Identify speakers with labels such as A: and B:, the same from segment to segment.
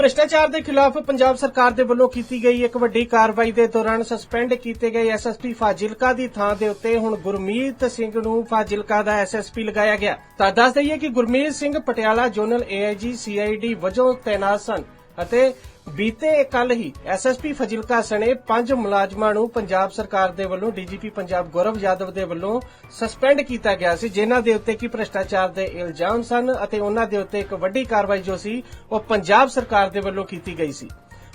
A: ਭ੍ਰਿਸ਼ਟਾਚਾਰ ਦੇ ਖਿਲਾਫ ਪੰਜਾਬ ਸਰਕਾਰ ਦੇ ਵੱਲੋਂ ਕੀਤੀ ਗਈ ਇੱਕ ਵੱਡੀ ਕਾਰਵਾਈ ਦੇ ਦੌਰਾਨ ਸਸਪੈਂਡ ਕੀਤੇ ਗਏ ਐਸਐਸਪੀ ਫਾਜ਼ਿਲਕਾ ਦੀ ਥਾਂ ਦੇ ਉੱਤੇ ਹੁਣ ਗੁਰਮੀਤ ਸਿੰਘ ਨੂੰ ਫਾਜ਼ਿਲਕਾ ਦਾ ਐਸਐਸਪੀ ਲਗਾਇਆ ਗਿਆ। ਤਾਂ ਦੱਸ ਦਈਏ ਕਿ Gurmeet Singh Patiala zonal AIG CID ਵਜੋਂ ਤੈਨਾਤ ਸਨ। ਅਤੇ ਬੀਤੇ ਕੱਲ ਹੀ ਐਸਐਸਪੀ ਫਾਜ਼ਿਲਕਾ ਸਣੇ ਪੰਜ ਮੁਲਾਜ਼ਮਾਂ ਨੂੰ ਪੰਜਾਬ ਸਰਕਾਰ ਦੇ ਵੱਲੋਂ ਡੀਜੀਪੀ ਪੰਜਾਬ ਗੌਰਵ ਯਾਦਵ ਦੇ ਵੱਲੋਂ ਸਸਪੈਂਡ ਕੀਤਾ ਗਿਆ ਸੀ, ਜਿਨ੍ਹਾਂ ਦੇ ਉੱਤੇ ਕੀ ਭ੍ਰਿਸ਼ਟਾਚਾਰ ਦੇ ਇਲਜ਼ਾਮ ਸਨ ਅਤੇ ਉਹਨਾਂ ਦੇ ਉੱਤੇ ਇੱਕ ਵੱਡੀ ਕਾਰਵਾਈ ਜੋ ਸੀ, ਉਹ ਪੰਜਾਬ ਸਰਕਾਰ ਦੇ ਵੱਲੋਂ ਕੀਤੀ ਗਈ ਸੀ।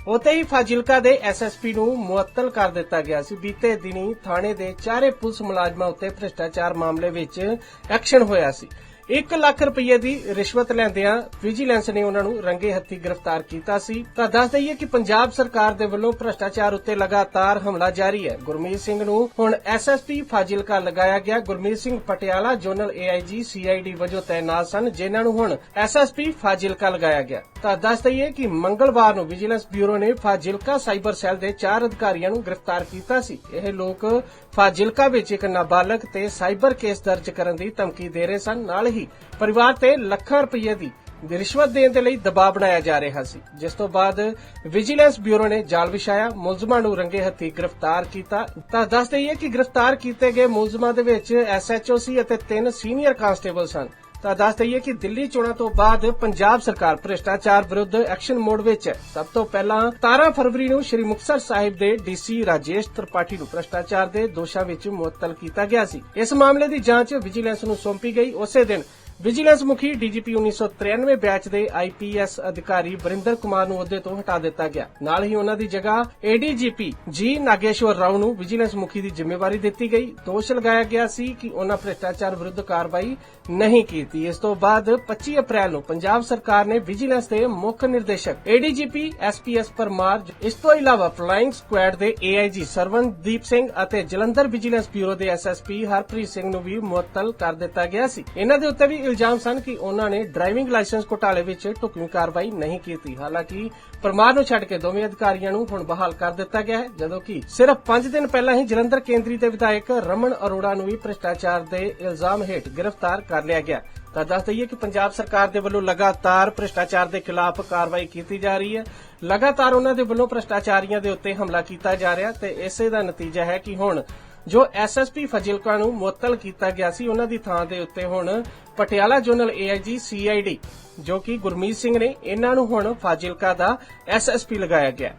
A: ਉਤੇ ਹੀ ਫਾਜ਼ਿਲਕਾ ਦੇ ਐਸਐਸਪੀ ਨੂੰ ਮੁਅੱਤਲ ਕਰ ਦਿੱਤਾ ਗਿਆ ਸੀ। ਬੀਤੇ ਦਿਨੀ ਥਾਣੇ ਦੇ ਚਾਰੇ ਪੁਲਿਸ ਮੁਲਾਜ਼ਮਾਂ ਉੱਤੇ ਭ੍ਰਿਸ਼ਟਾਚਾਰ ਮਾਮਲੇ ਵਿੱਚ ਐਕਸ਼ਨ ਹੋਇਆ ਸੀ। 1 ਲੱਖ ਰੁਪਏ ਦੀ ਰਿਸ਼ਵਤ ਲੈਂਦਿਆਂ ਵਿਜੀਲੈਂਸ ਨੇ ਉਹਨਾਂ ਨੂੰ ਰੰਗੇ ਹੱਥੀ ਗ੍ਰਿਫਤਾਰ ਕੀਤਾ ਸੀ। ਤਾਂ ਦੱਸ ਦਈਏ ਕਿ ਪੰਜਾਬ ਸਰਕਾਰ ਦੇ ਵੱਲੋਂ ਭ੍ਰਸਟਾਚਾਰ ਉੱਤੇ ਲਗਾਤਾਰ ਹਮਲਾ ਜਾਰੀ ਹੈ। ਗੁਰਮੀਤ ਸਿੰਘ ਨੂੰ ਹੁਣ ਐਸਐਸਪੀ ਫਾਜ਼ਿਲਕਾ ਲਗਾਇਆ ਗਿਆ। Gurmeet Singh Patiala zonal AIG CID ਵਜੋਂ ਤਾਇਨਾਤ ਸਨ, ਜਿਨ੍ਹਾਂ ਨੂੰ ਹੁਣ ਐਸਐਸਪੀ ਫਾਜ਼ਿਲਕਾ ਲਗਾਇਆ ਗਿਆ। ਤਾਂ ਦੱਸ ਦਈਏ ਕਿ ਮੰਗਲਵਾਰ ਨੂੰ ਵਿਜੀਲੈਂਸ ਬਿਊਰੋ ਨੇ ਫਾਜ਼ਿਲਕਾ ਸਾਈਬਰ ਸੈੱਲ ਦੇ ਚਾਰ ਅਧਿਕਾਰੀਆਂ ਨੂੰ ਗ੍ਰਿਫਤਾਰ ਕੀਤਾ ਸੀ। ਇਹ ਲੋਕ ਫਾਜ਼ਿਲਕਾ ਵਿੱਚ ਇੱਕ ਨਾਬਾਲਗ ਤੇ ਸਾਈਬਰ ਕੇਸ ਦਰਜ ਕਰਨ ਦੀ ਧਮਕੀ ਦੇ ਰਹੇ ਸਨ। ਨਾਲ ਹੀ ਪਰਿਵਾਰ ਤੇ ਲੱਖਾਂ ਰੁਪਏ ਦੀ ਰਿਸ਼ਵਤ ਦੇਣ ਦੇ ਲਈ ਦਬਾਅ ਬਣਾਇਆ ਜਾ ਰਿਹਾ ਸੀ, ਜਿਸ ਤੋਂ ਬਾਅਦ ਵਿਜੀਲੈਂਸ ਬਿਊਰੋ ਨੇ ਜਾਲ ਵਿਛਾਇਆ, ਮੁਲਜ਼ਮਾਂ ਨੂੰ ਰੰਗੇ ਹੱਥੀ ਗ੍ਰਿਫਤਾਰ ਕੀਤਾ। ਤਾਂ ਦੱਸ ਦਈਏ ਕਿ ਗ੍ਰਿਫਤਾਰ ਕੀਤੇ ਗਏ ਮੁਲਜ਼ਮਾਂ ਦੇ ਵਿੱਚ ਐਸਐਚਓ ਸੀ ਅਤੇ ਤਿੰਨ ਸੀਨੀਅਰ ਕਾਂਸਟੇਬਲ ਸਨ ਤਾਂ ਦੱਸ ਦਈਏ ਕਿ ਦਿੱਲੀ ਚੋਣਾਂ ਤੋਂ ਬਾਅਦ ਪੰਜਾਬ ਸਰਕਾਰ ਭ੍ਰਿਸ਼ਟਾਚਾਰ ਵਿਰੁੱਧ ਐਕਸ਼ਨ ਮੋਡ ਵਿੱਚ ਹੈ। ਸਭ ਤੋਂ ਪਹਿਲਾਂ 17 ਫਰਵਰੀ ਨੂੰ ਸ਼੍ਰੀ ਮੁਕਤਸਰ ਸਾਹਿਬ ਦੇ ਡੀਸੀ ਰਾਜੇਸ਼ ਤ੍ਰਿਪਾਠੀ ਨੂੰ ਭ੍ਰਿਸ਼ਟਾਚਾਰ ਦੇ ਦੋਸ਼ਾਂ ਵਿੱਚ ਮੁਅੱਤਲ ਕੀਤਾ ਗਿਆ ਸੀ। ਇਸ ਮਾਮਲੇ ਦੀ ਜਾਂਚ ਵਿਜੀਲੈਂਸ ਨੂੰ ਸੌਂਪੀ ਗਈ। ਉਸੇ ਦਿਨ ਵਿਜੀਲੈਂਸ ਮੁਖੀ ਡੀਜੀਪੀ 1993 ਬੈਚ ਦੇ ਆਈਪੀਐਸ ਅਧਿਕਾਰੀ ਬਰਿੰਦਰ ਕੁਮਾਰ ਨੂੰ ਅਹੁਦੇ ਤੋਂ ਹਟਾ ਦਿੱਤਾ ਗਿਆ। ਨਾਲ ਹੀ ਉਹਨਾਂ ਦੀ ਜਗ੍ਹਾ ਏਡੀਜੀਪੀ ਜੀ ਨਾਗੇਸ਼ਵਰ ਰਾਓ ਨੂੰ ਵਿਜੀਲੈਂਸ ਮੁਖੀ ਦੀ ਜ਼ਿੰਮੇਵਾਰੀ ਦਿੱਤੀ ਗਈ। ਦੋਸ਼ ਲਗਾਇਆ ਗਿਆ ਸੀ ਕਿ ਉਹਨਾਂ ਭ੍ਰਿਸ਼ਟਾਚਾਰ ਵਿਰੁੱਧ ਕਾਰਵਾਈ ਨਹੀਂ ਕੀਤੀ। ਇਸ ਤੋਂ ਬਾਅਦ 25 ਅਪ੍ਰੈਲ ਨੂੰ ਪੰਜਾਬ ਸਰਕਾਰ ਨੇ ਵਿਜੀਲੈਂਸ ਦੇ ਮੁੱਖ ਨਿਰਦੇਸ਼ਕ ਏਡੀਜੀਪੀ ਐਸਪੀਐਸ ਪਰਮਾਰ, ਇਸ ਤੋਂ ਇਲਾਵਾ ਫਲਾਈਂਗ ਸਕੁਐਡ ਦੇ ਏਆਈਜੀ ਸਰਵਨਦੀਪ ਸਿੰਘ ਅਤੇ ਜਲੰਧਰ ਵਿਜੀਲੈਂਸ ਬਿਊਰੋ ਦੇ ਐਸਐਸਪੀ ਹਰਪ੍ਰੀਤ ਸਿੰਘ ਨੂੰ ਵੀ ਮੁਅੱਤਲ ਕਰ ਦਿੱਤਾ ਗਿਆ ਸੀ। ਇਹਨਾਂ ਦੇ ਉੱਤੇ ਵੀ ਇਲਜ਼ਾਮ ਸਨ ਕਿ ਉਹਨਾਂ ਨੇ ਡਰਾਈਵਿੰਗ ਲਾਇਸੈਂਸ ਘੁਟਾਲੇ ਵਿੱਚ ਢੁਕਵੀਂ ਕਾਰਵਾਈ ਨਹੀਂ ਕੀਤੀ। ਹਾਲਾਂਕਿ ਪਰਮਾਰ ਨੂੰ ਛੱਡ ਕੇ ਦੋਵੇਂ ਅਧਿਕਾਰੀਆਂ ਨੂੰ ਹੁਣ ਬਹਾਲ ਕਰ ਦਿੱਤਾ ਗਿਆ ਹੈ, ਜਦੋਂ ਕਿ ਸਿਰਫ 5 ਦਿਨ ਪਹਿਲਾਂ ਹੀ ਜਲੰਧਰ ਕੇਂਦਰੀ ਦੇ ਵਿਧਾਇਕ ਰਮਨ ਅਰੋੜਾ ਨੂੰ ਵੀ ਭ੍ਰਿਸ਼ਟਾਚਾਰ ਦੇ ਇਲਜ਼ਾਮ ਹੇਠ ਗ੍ਰਿਫਤਾਰ ਕਰ ਲਿਆ ਗਿਆ। ਤਾਂ ਦੱਸ ਦਈਏ ਕਿ ਪੰਜਾਬ ਸਰਕਾਰ ਦੇ ਵੱਲੋਂ ਲਗਾਤਾਰ ਭ੍ਰਿਸ਼ਟਾਚਾਰ ਦੇ ਖਿਲਾਫ ਕਾਰਵਾਈ ਕੀਤੀ ਜਾ ਰਹੀ ਹੈ। ਲਗਾਤਾਰ ਉਹਨਾਂ ਦੇ ਵੱਲੋਂ ਭ੍ਰਿਸ਼ਟਾਚਾਰੀਆਂ ਦੇ ਉੱਤੇ ਹਮਲਾ ਕੀਤਾ ਜਾ ਰਿਹਾ ਤੇ ਇਸੇ ਦਾ ਨਤੀਜਾ ਹੈ ਕਿ ਹੁਣ ਜੋ ਐਸਐਸਪੀ ਫਜ਼ਿਲਕਾ ਨੂੰ ਮੁਅੱਤਲ ਕੀਤਾ ਗਿਆ ਸੀ, ਉਹਨਾਂ ਦੀ ਥਾਂ ਦੇ ਉੱਤੇ ਹੁਣ ਪਟਿਆਲਾ ਜ਼ੋਨਲ ਏਆਈਜੀ ਸੀਆਈਡੀ ਜੋ ਕਿ ਗੁਰਮੀਤ ਸਿੰਘ ਨੇ, ਇਹਨਾਂ ਨੂੰ ਹੁਣ ਫਾਜ਼ਿਲਕਾ ਦਾ ਐਸਐਸਪੀ ਲਗਾਇਆ ਗਿਆ